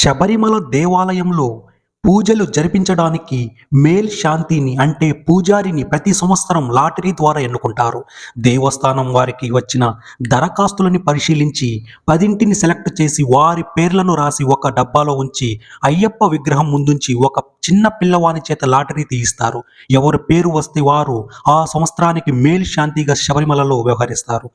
శబరిమల దేవాలయంలో పూజలు జరిపించడానికి మేల్ శాంతిని అంటే పూజారిని ప్రతి సంవత్సరం లాటరీ ద్వారా ఎన్నుకుంటారు. దేవస్థానం వారికి వచ్చిన దరఖాస్తులని పరిశీలించి పదింటిని సెలెక్ట్ చేసి వారి పేర్లను రాసి ఒక డబ్బాలో ఉంచి అయ్యప్ప విగ్రహం ముందుంచి ఒక చిన్న పిల్లవాని చేత లాటరీ తీయిస్తారు. ఎవరి పేరు వస్తే వారు ఆ సంవత్సరానికి మేల్ శాంతిగా శబరిమలలో వ్యవహరిస్తారు.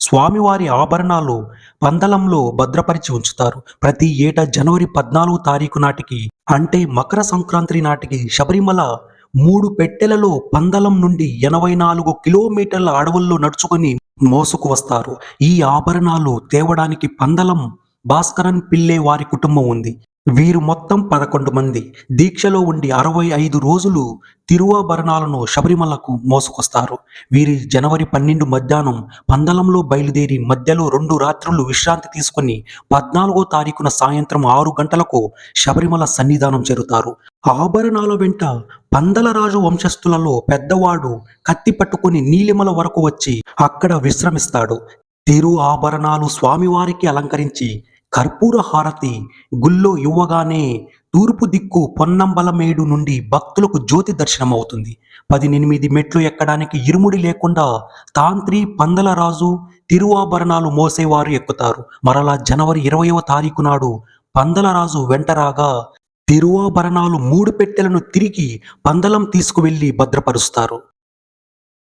స్వామివారి ఆభరణాలు పందలంలో భద్రపరిచి ఉంచుతారు. ప్రతి ఏటా జనవరి పద్నాలుగు తారీఖు నాటికి అంటే మకర సంక్రాంతి నాటికి శబరిమల మూడు పెట్టెలలో పందలం నుండి ఎనభై నాలుగు కిలోమీటర్ల అడవుల్లో నడుచుకొని మోసుకు వస్తారు. ఈ ఆభరణాలు తేవడానికి పందలం భాస్కరన్ పిల్లే వారి కుటుంబం ఉంది. వీరు మొత్తం పదకొండు మంది. దీక్షలో ఉండి అరవై ఐదు రోజులు తిరువాభరణాలను శబరిమలకు మోసుకొస్తారు. వీరి జనవరి పన్నెండు మధ్యాహ్నం పందలంలో బయలుదేరి మధ్యలో రెండు రాత్రులు విశ్రాంతి తీసుకుని పద్నాలుగో తారీఖున సాయంత్రం ఆరు గంటలకు శబరిమల సన్నిధానం చేరుతారు. ఆభరణాల వెంట పందలరాజు వంశస్థులలో పెద్దవాడు కత్తి పట్టుకుని నీలిమల వరకు వచ్చి అక్కడ విశ్రమిస్తాడు. తిరు ఆభరణాలు స్వామివారికి అలంకరించి కర్పూర హారతి గుళ్ళో ఇవ్వగానే తూర్పు దిక్కు పొన్నంబలమేడు నుండి భక్తులకు జ్యోతి దర్శనం అవుతుంది పదినెనిమిది మెట్లు ఎక్కడానికి ఇరుముడి లేకుండా తాంత్రి పందలరాజు తిరువాభరణాలు మోసేవారు ఎక్కుతారు. మరలా జనవరి ఇరవయవ తారీఖు నాడు పందలరాజు వెంటరాగా తిరువాభరణాలు మూడు పెట్టెలను తిరిగి పందలం తీసుకువెళ్ళి భద్రపరుస్తారు.